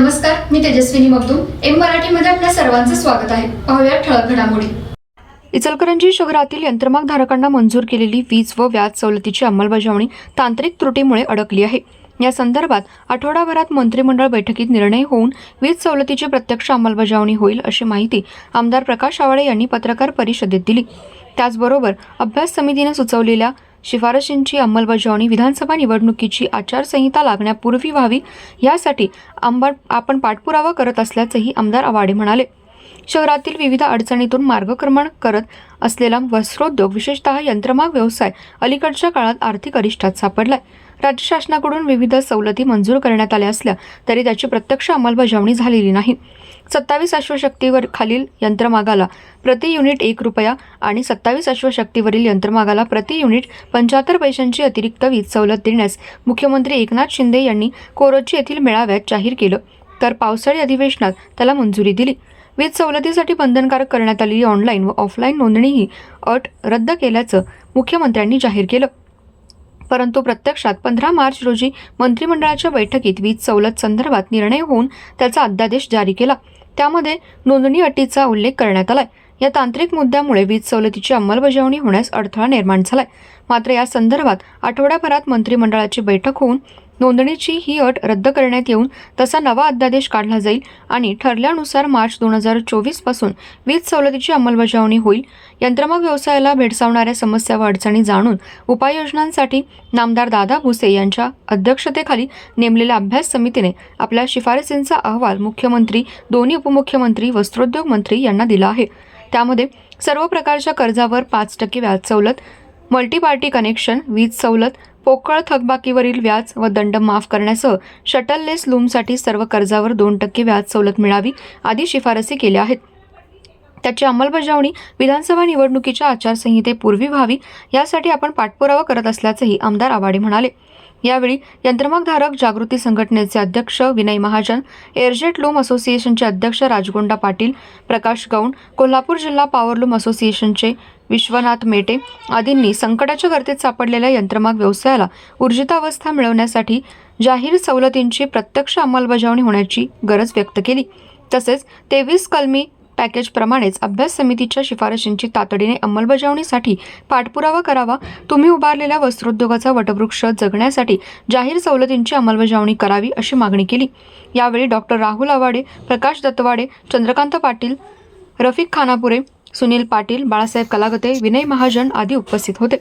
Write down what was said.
नमस्कार मी तेजस्विनी मगदूम. एम मराठीमध्ये आपल्या सर्वांचं स्वागत आहे. पाहूया ठळक घडामोडी. इचलकरंजी शहरातील यंत्रमाग धारकांना मंजूर केलेली वीज व व्याज सवलतीची अंमलबजावणी तांत्रिक त्रुटीमुळे अडकली आहे. या संदर्भात आठवडाभरात मंत्रिमंडळ बैठकीत निर्णय होऊन वीज सवलतीची प्रत्यक्ष अंमलबजावणी होईल अशी माहिती आमदार प्रकाश आवाडे यांनी पत्रकार परिषदेत दिली. त्याचबरोबर अभ्यास समितीने सुचवलेल्या शिफारशींची अंमलबजावणी विधानसभा निवडणुकीची आचारसंहिता लागण्यापूर्वी व्हावी यासाठी आंबा आपण पाठपुरावा करत असल्याचंही आमदार आवाडे म्हणाले. शहरातील विविध अडचणीतून मार्गक्रमण करत असलेला वस्त्रोद्योग विशेषतः यंत्रमाग व्यवसाय अलीकडच्या काळात आर्थिक अरिष्ठात सापडलाय. राज्य शासनाकडून विविध सवलती मंजूर करण्यात आल्या असल्या तरी त्याची प्रत्यक्ष अंमलबजावणी झालेली नाही. सत्तावीस अश्वशक्तीवर खालील यंत्रमागाला प्रति युनिट एक रुपया आणि सत्तावीस अश्वशक्तीवरील यंत्रमागाला प्रति युनिट पंच्याहत्तर पैशांची अतिरिक्त वीज सवलत देण्यास मुख्यमंत्री एकनाथ शिंदे यांनी कोरोची येथील मेळाव्यात जाहीर केलं. तर पावसाळी अधिवेशनात त्याला मंजुरी दिली. वीज सवलतीसाठी बंधनकारक करण्यात आलेली ऑनलाईन व ऑफलाईन नोंदणीही अट रद्द केल्याचं मुख्यमंत्र्यांनी जाहीर केलं. परंतु प्रत्यक्षात पंधरा मार्च रोजी मंत्रिमंडळाच्या बैठकीत वीज सवलत संदर्भात निर्णय होऊन त्याचा अध्यादेश जारी केला. त्यामध्ये नोंदणी अटीचा उल्लेख करण्यात आलाय. या तांत्रिक मुद्द्यामुळे वीज सवलतीची अंमलबजावणी होण्यास अडथळा निर्माण झालाय. मात्र या संदर्भात आठवड्याभरात मंत्रिमंडळाची बैठक होऊन नोंदणीची ही अट रद्द करण्यात येऊन तसा नवा अध्यादेश काढला जाईल आणि ठरल्यानुसार मार्च दोन हजार चोवीसपासून वीज सवलतीची अंमलबजावणी होईल. यंत्रमाग व्यवसायाला भेडसावणाऱ्या समस्या व अडचणी जाणून उपाययोजनांसाठी नामदार दादा भुसे यांच्या अध्यक्षतेखाली नेमलेल्या अभ्यास समितीने आपल्या शिफारसींचा अहवाल मुख्यमंत्री दोन्ही उपमुख्यमंत्री वस्त्रोद्योग मंत्री यांना दिला आहे. त्यामध्ये सर्व प्रकारच्या कर्जावर पाच टक्के व्याज सवलत मल्टीपार्टी कनेक्शन वीज सवलत पोकळ थकबाकीवरील व्याज व दंड माफ करण्यासह शटललेस लूमसाठी सर्व कर्जावर दोन टक्के व्याज सवलत मिळावी आदी शिफारसी केल्या आहेत. त्याची अंमलबजावणी विधानसभा निवडणुकीच्या आचारसंहितेपूर्वी व्हावी यासाठी आपण पाठपुरावा करत असल्याचंही आमदार आवाडे म्हणाले. यावेळी यंत्रमागधारक जागृती संघटनेचे अध्यक्ष विनय महाजन एअरजेट लूम असोसिएशनचे अध्यक्ष राजगोंडा पाटील प्रकाश गौंड कोल्हापूर जिल्हा पॉवरलूम असोसिएशनचे विश्वनाथ मेटे आदींनी संकटाच्या गर्तेत सापडलेल्या यंत्रमाग व्यवसायाला ऊर्जितावस्था मिळवण्यासाठी जाहीर सवलतींची प्रत्यक्ष अंमलबजावणी होण्याची गरज व्यक्त केली. तसेच तेवीस कलमी पॅकेजप्रमाणेच अभ्यास समितीच्या शिफारशींची तातडीने अंमलबजावणीसाठी पाठपुरावा करावा. तुम्ही उभारलेल्या वस्त्रोद्योगाचा वटवृक्ष जगण्यासाठी जाहीर सवलतींची अंमलबजावणी करावी अशी मागणी केली. यावेळी डॉक्टर राहुल आवाडे प्रकाश दत्तवाडे चंद्रकांत पाटील रफिक खानापुरे सुनील पाटील बाळासाहेब कलागते विनय महाजन आदी उपस्थित होते.